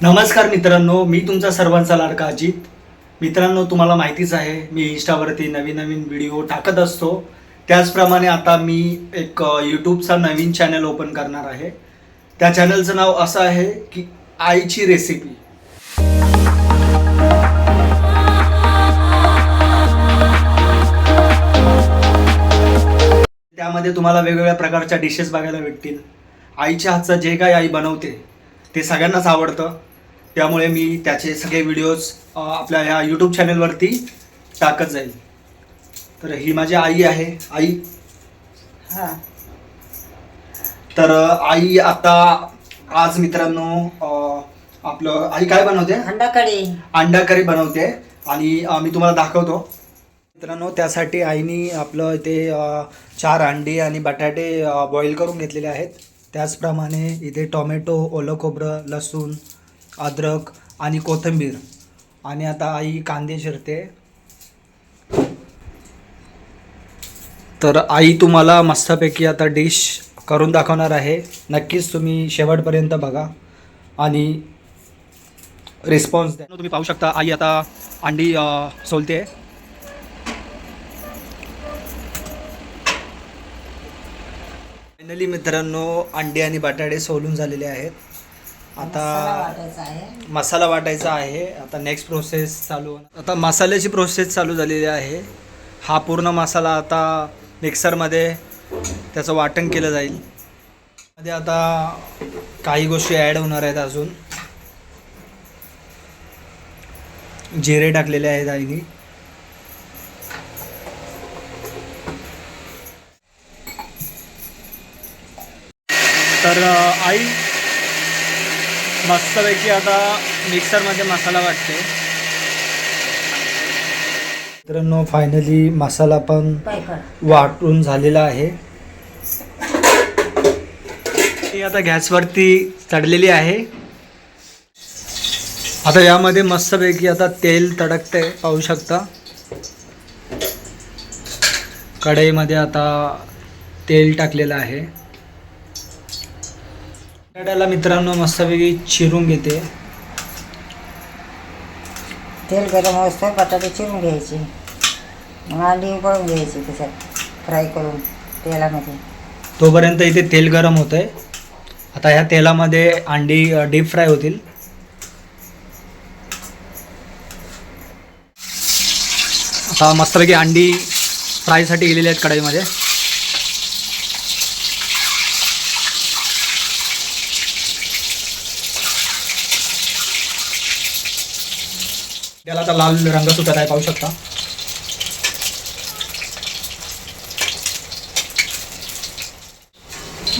नमस्कार मित्रांनो मी तुमचा सर्वांचा लाडका अजित. मित्रांनो तुम्हाला माहितीच आहे मी इंस्टावरती नवीन नवीन व्हिडिओ टाकत असतो. त्याचप्रमाणे आता मी एक यूट्यूबचा नवीन चॅनल ओपन करणार आहे. त्या चॅनलचं नाव असं आहे की आईची रेसिपी त्यामध्ये तुम्हाला वेगवेगळ्या प्रकारच्या डिशेस बघायला भेटतील. आईच्या हातचं जे काही आई बनवते ते सगळ्यांनाच आवडतं. त्यामुळे मी त्याचे सगळे व्हिडिओज आपल्या ह्या यूट्यूब चॅनलवरती टाकत जाईल तर ही माझी आई आहे. आई? हा. तर आई आता आज मित्रांनो आपलं आई काय बनवते? अंडा कढी अंडा करी बनवते. आणि अ, मी तुम्हाला दाखवतो. मित्रांनो त्यासाठी आईनी आपलं इथे अ, चार अंडी आणि बटाटे बॉईल करून घेतलेले आहेत. त्याचप्रमाणे इथे टोमॅटो ओलं खोबरं लसूण अद्रक आणि कोथिंबीर. आणि आता आई कांदे शिरते तर आई तुम्हाला मस्तपैकी आता डिश करून दाखवणार आहे. नक्कीच तुम्ही शेवटपर्यंत बघा. आणि रिस्पॉन्स द्या. तुम्ही पाहू शकता आई आता अंडी सोलते. फायनली मित्रांनो अंडी आणि बटाटे सोलून झालेले आहेत. आता मसाला वाटायचा आहे. आता नेक्स्ट प्रोसेस चालू आता मसाल्याची प्रोसेस चालू झालेली आहे. हा पूर्ण मसाला आता मिक्सरमध्ये त्याचं वाटण केलं जाईल. मध्ये आता काही गोष्टी ॲड होणार आहेत अजून. जिरे टाकलेले आहेत आईनी. तर आई मस्तपैकी आता मिक्सरमध्ये मसाला वाटते. मित्रांनो फायनली मसाला पण वाटून झालेला आहे. ती आता गॅसवरती चढलेली आहे. आता यामध्ये मस्तपैकी आता तेल तडकते पाहू शकता. कढईमध्ये आता तेल टाकलेलं आहे. बटाट्याला मित्रांनो मस्तपैकी चिरून घेते. तेल गरम होतं बटाटे चिरून घ्यायचे. मग अंडी उकळून घ्यायची त्याच्यात फ्राय करून तेलामध्ये. तोपर्यंत इथे तेल गरम होत आहे आता ह्या तेलामध्ये अंडी डीप फ्राय होतील. आता मस्तपैकी अंडी फ्रायसाठी गेलेली आहेत कढईमध्ये. त्याला आता लाल रंग सुटत आहे पाहू शकता?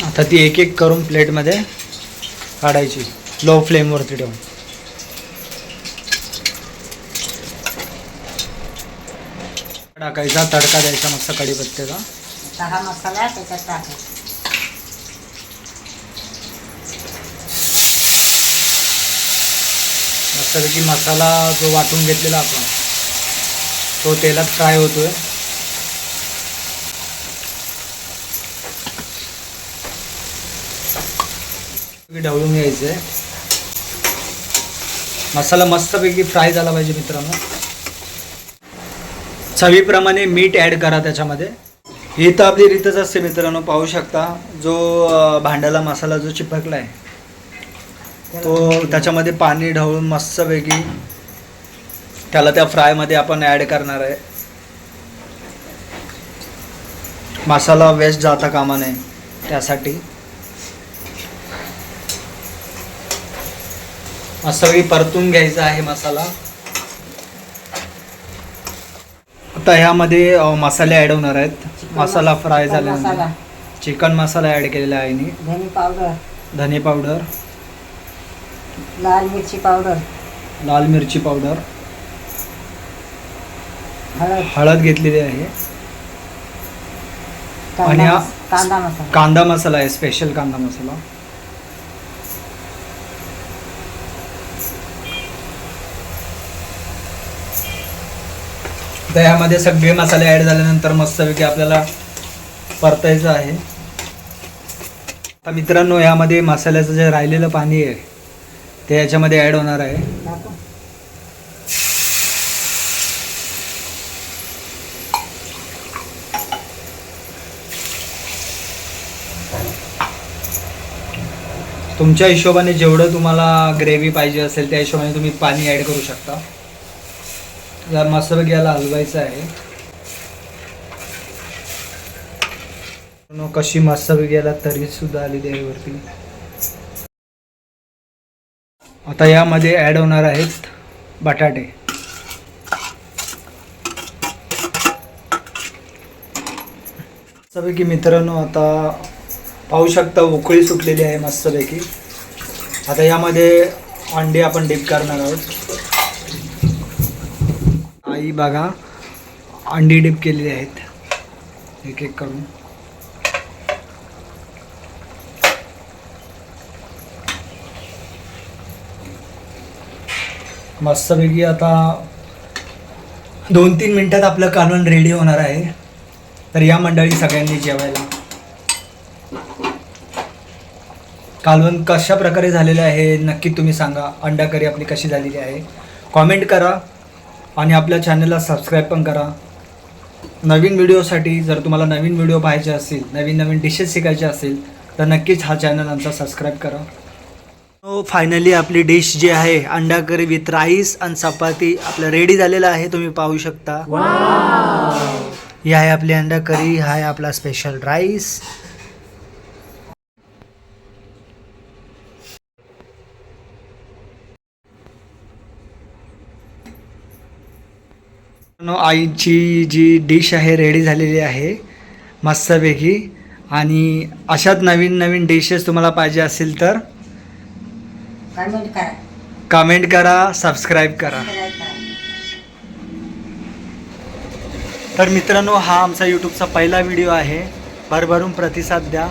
आता ती एक एक करून प्लेटमध्ये काढायची. लो फ्लेमवरती ठेवून. टाकायचा तडका द्यायचा मस्त कढीपत्त्याचा. आता हा मसाला त्याच्यात टाकायचा. मस्तपैकी मसाला जो वाटून घेतलेला आपण तो तेलात फ्राय होतोय. ढवळून घ्यायचं आहे मसाला मस्तपैकी फ्राय झाला पाहिजे मित्रांनो. चवीप्रमाणे मीठ ॲड करा त्याच्यामध्ये. ही तर आपली रीतच असते मित्रांनो पाहू शकता. जो भांड्याला मसाला जो चिपकला आहे तो त्याच्यामध्ये पाणी ढवळून मस्तपैकी त्याला त्या फ्रायमध्ये आपण ॲड करणार आहे. मसाला वेस्ट जाता कामा नये त्यासाठी. मस्तपैकी परतून घ्यायचा आहे मसाला. आता ह्यामध्ये मसाले ॲड होणार आहेत. मसाला फ्राय झाल्यानंतर. चिकन मसाला ॲड केलेला आहे धने पावडर. धने पावडर. लाल मिरची पावडर. लाल मिरची पावडर. हळद. हळद घेतलेली आहे. आणि कांदा हा- मस- कांदा मसाला. कांदा मसाला आहे स्पेशल कांदा मसाला. तर ह्यामध्ये सगळे मसाले ॲड झाल्यानंतर मस्तपैकी आपल्याला परतायचं आहे. आता मित्रांनो यामध्ये मसाल्याचं जे राहिलेलं पाणी आहे ते याच्यामध्ये ॲड होणार आहे. तुमच्या हिशोबाने जेवढं तुम्हाला ग्रेव्ही पाहिजे असेल त्या हिशोबाने तुम्ही पाणी ॲड करू शकता. जर मस्तपैकी याला हलवायचं आहे. कशी मस्तपैकी याला तरी सुद्धा आलेली आहे वरती. आता यामध्ये ॲड होणार आहेत बटाटे. मस्तपैकी मित्रांनो आता पाहू शकता उकळी सुटलेली आहे मस्तपैकी. आता यामध्ये अंडे आपण डीप करणार आहोत. आई बघा अंडी डीप केलेली आहेत. एक एक करून. मस्तपैकी आता दोन तीन मिनटात आपलं कालवण रेडी होणार आहे. तर या मंडळी सगळ्यांनी जेवायला. कालवण कशा प्रकारे झालेलं आहे नक्की तुम्ही सांगा. अंडा करी आपली कशी झालेली आहे. कॉमेंट करा आणि आपल्या चॅनलला सबस्क्राईब पण करा. नवीन व्हिडिओसाठी जर तुम्हाला नवीन व्हिडिओ पाहायचे असतील नवीन नवीन डिशेस शिकायचे असतील तर नक्कीच हा चॅनल आमचा सबस्क्राईब करा. फायनली आपली डिश जी आहे अंडा करी विथ राईस आणि चपाती. आपलं रेडी झालेलं आहे तुम्ही पाहू शकता. ही आहे आपली अंडा करी हा आहे आपला स्पेशल राईस नो आईची जी डिश आहे रेडी झालेली आहे मस्तपैकी. आणि अशाच नवीन नवीन डिशेस तुम्हाला पाहिजे असेल तर कमेंट करा. कमेंट करा सबस्क्राईब करा. तर मित्रांनो हा आमचा यूट्यूबचा पहिला व्हिडिओ आहे. भरभरून प्रतिसाद द्या.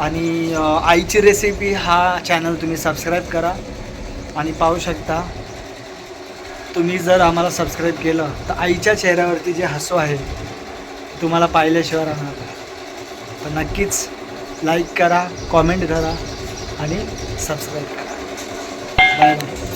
आणि आईची रेसिपी हा चॅनल तुम्ही सबस्क्राईब करा. आणि पाहू शकता तुम्ही जर आम्हाला सबस्क्राईब केलं तर आईच्या चेहऱ्यावरती जे हसू आहे तुम्हाला पाहिल्याशिवाय राहणार तर नक्कीच लाईक करा कॉमेंट करा आणि सबस्क्राईब करा. Bye.